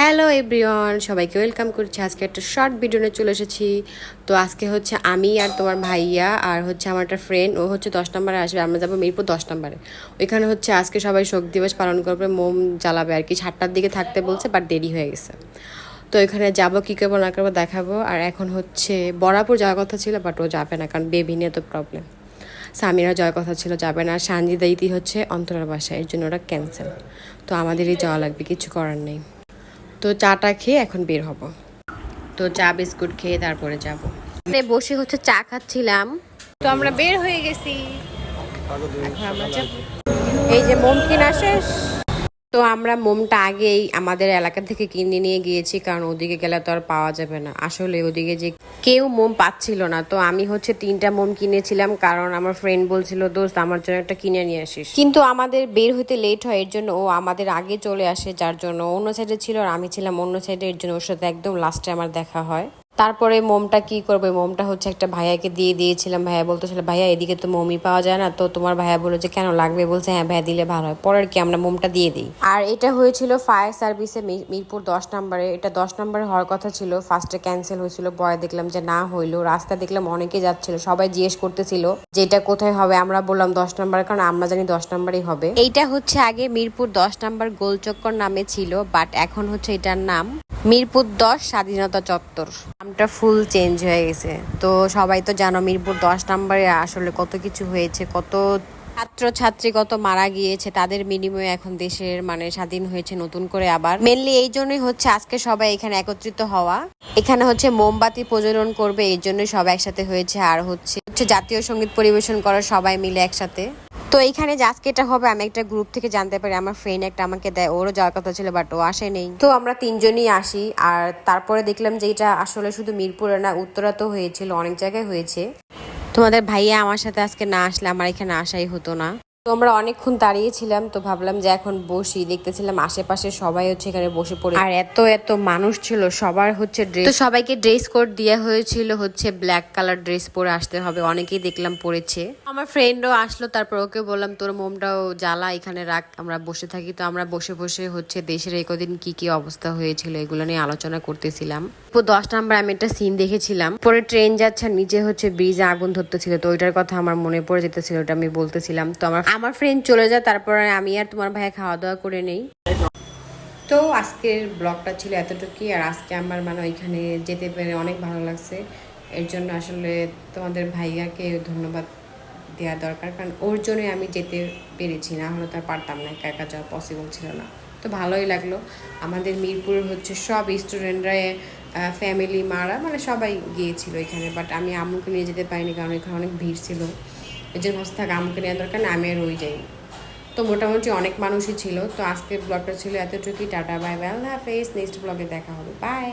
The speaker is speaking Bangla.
হ্যালো এভরিওয়ান, সবাইকে ওয়েলকাম করছি। আজকে একটা শর্ট ভিডিও নিয়ে চলে এসেছি। তো আজকে হচ্ছে আমি আর তোমার ভাইয়া আর হচ্ছে আমার একটা ফ্রেন্ড ও হচ্ছে দশ নম্বরে আসবে, আমরা যাব মিরপুর দশ নম্বরে। ওইখানে হচ্ছে আজকে সবাই শোক দিবস পালন করবে মোম জ্বালাবে আর কি, সাতটার দিকে থাকতে বলছে বাট দেরি হয়ে গেছে। তো এখানে যাব, কী করব, না করব, দেখাবো। আর এখন হচ্ছে বরাপুর যাওয়ার কথা ছিল বাট ও যাবে না, কারণ বেবি নিয়ে তো প্রবলেম সামিরা যাওয়ার কথা ছিল, যাবে না। সানজিদা ইতি হচ্ছে অন্তরার বাসায়, এর জন্য ওটা ক্যান্সেল তো আমাদেরই যাওয়া লাগবে, কিছু করার নেই। তো চাটা খেয়ে এখন বের হব। তো চা বিস্কুট খেয়ে তারপরে যাব। বসে হচ্ছে চা খাচ্ছিলাম। তো আমরা বের হয়ে গেছি। এই যে মমকিন কিনা শেষ তো আমরা মোমটা আগেই আমাদের এলাকা থেকে কিনে নিয়ে গিয়েছি, কারণ ওদিকে গেলে তো আর পাওয়া যাবে না। আসলে ওদিকে যে কেউ মোম পাচ্ছিল না। তো আমি হচ্ছে তিনটা মোম কিনেছিলাম, কারণ আমার ফ্রেন্ড বলছিল, দোস্ত, আমার জন্য একটা কিনে নিয়ে আসিস। কিন্তু আমাদের বের হইতে লেট হয়, এর জন্য ও আমাদের আগে চলে আসে, যার জন্য অন্য সাইডে ছিল আর আমি ছিলাম অন্য সাইডে এর জন্য ওর সাথে একদম লাস্টে আমার দেখা হয়। তারপরে মোমটা কি করবে? মোমটা হচ্ছে একটা ভাইয়াকে দিয়ে দিয়েছিলাম। ভাইয়া বলতেছিল ভাইয়া এদিকে তো মোমই পাওয়া যায় না। তো তোমার ভাইয়া বলে যে কেন লাগবে? বলছে হ্যাঁ ভাইয়া দিলে ভালো হয়। পরের কি আমরা মোমটা দিয়ে দিই? আর এটা হয়েছিল ফায়ার সার্ভিসে মিরপুর দশ নম্বরে। এটা দশ নম্বরে হওয়ার কথা ছিল। ফার্স্টে ক্যান্সেল হয়েছিল। পরে দেখলাম যে না হইল। রাস্তা দেখলাম অনেকে যাচ্ছিল। সবাই জিজ্ঞেস করতেছিল যে এটা কোথায় হবে? আমরা বললাম দশ নম্বরে। কারণ আমরা জানি দশ নম্বরেই হবে। এইটা হচ্ছে আগে মিরপুর দশ নম্বর গোলচক্কর নামে ছিল বাট এখন হচ্ছে এটার নাম মিরপুর দশ, স্বাধীনতা চত্বর। নামটা ফুল চেঞ্জ হয়ে গেছে। তো সবাই তো জানো মিরপুর দশ নম্বরে আসলে কত কিছু হয়েছে, কত ছাত্র ছাত্রী কত মারা গিয়েছে, তাদের বিনিময়ে এখন দেশের মানে স্বাধীন হয়েছে নতুন করে আবার। মেনলি এই জন্যই হচ্ছে আজকে সবাই এখানে একত্রিত হওয়া। এখানে হচ্ছে মোমবাতি প্রজ্বলন করবে, এই জন্যই সবাই একসাথে হয়েছে। আর হচ্ছে হচ্ছে জাতীয় সংগীত পরিবেশন করার সবাই মিলে একসাথে। তো এইখানে যে আজকে এটা হবে, আমি একটা গ্রুপ থেকে জানতে পারি, আমার ফ্রেন্ড একটা আমাকে দেয়, ওরও যাওয়ার কথা ছিল বাট ও আসে নেই। তো আমরা তিনজনই আসি, আর তারপরে দেখলাম যে এটা আসলে শুধু মিরপুরে না, উত্তরা তো হয়েছিল, অনেক জায়গায় হয়েছে। তোমাদের ভাইয়া আমার সাথে আজকে না আসলে আমার এখানে আসাই হতো না। তো আমরা অনেকক্ষণ দাঁড়িয়েছিলাম, তো ভাবলাম যে এখন বসি, দেখতেছিলাম আশেপাশে সবাই হচ্ছে এখানে বসে পড়ে। আর এত এত মানুষ ছিল, সবার হচ্ছে ড্রেস সবাইকে ড্রেস কোড দেওয়া হয়েছিল, হচ্ছে ব্ল্যাক কালার ড্রেস পরে আসতে হবে, অনেকেই দেখলাম পরেছে আমার ফ্রেন্ডও আসলো, তারপর ওকে বললাম, তোর মোমটাও জ্বালা, এখানে রাখ, আমরা বসে থাকি। তো আমরা বসে বসে হচ্ছে দেশের এই কদিন কি কি অবস্থা হয়েছিল এগুলো নিয়ে আলোচনা করতেছিলাম। তো দশ নাম্বার আমি একটা সিন দেখেছিলাম। পরে ট্রেন যাচ্ছে নিচে হচ্ছে ব্রিজে আগুন ধরতেছিল। তো ওইটার কথা আমার মনে পড়ে যেতেছিল, ওটা আমি বলতেছিলাম। তো আমার আমার ফ্রেন্ড চলে যায়, তারপরে আমি আর তোমার ভাই খাওয়া দাওয়া করে নেই। তো আজকের ব্লগটা ছিল এতটুকুই, আর আজকে আমার মানে ওইখানে যেতে পেরে অনেক ভালো লাগছে। এর জন্য আসলে তোমাদের ভাইয়াকে ধন্যবাদ দেওয়া দরকার, কারণ ওর জন্যই আমি যেতে পেরেছি, না হলে তো আর পারতাম না একা একা যাওয়া পসিবল ছিল না। তো ভালোই লাগল। আমাদের মিরপুরের হচ্ছে সব স্টুডেন্টরা ফ্যামিলি মারা মানে সবাই গিয়েছিল এখানে বাট আমি আম্মুকে নিয়ে যেতে পারিনি, কারণ এখানে অনেক ভিড় ছিল। এই জন্য হচ্ছে থাক আম্মুকে নেওয়া দরকার, না আমি আর রয়ে যাই তো মোটামুটি অনেক মানুষই ছিল। তো আজকের ব্লগটা ছিল এতটুকুই, টাটা বাই বাই আল্লাহ হাফেজ নেক্সট ব্লগে দেখা হবে বাই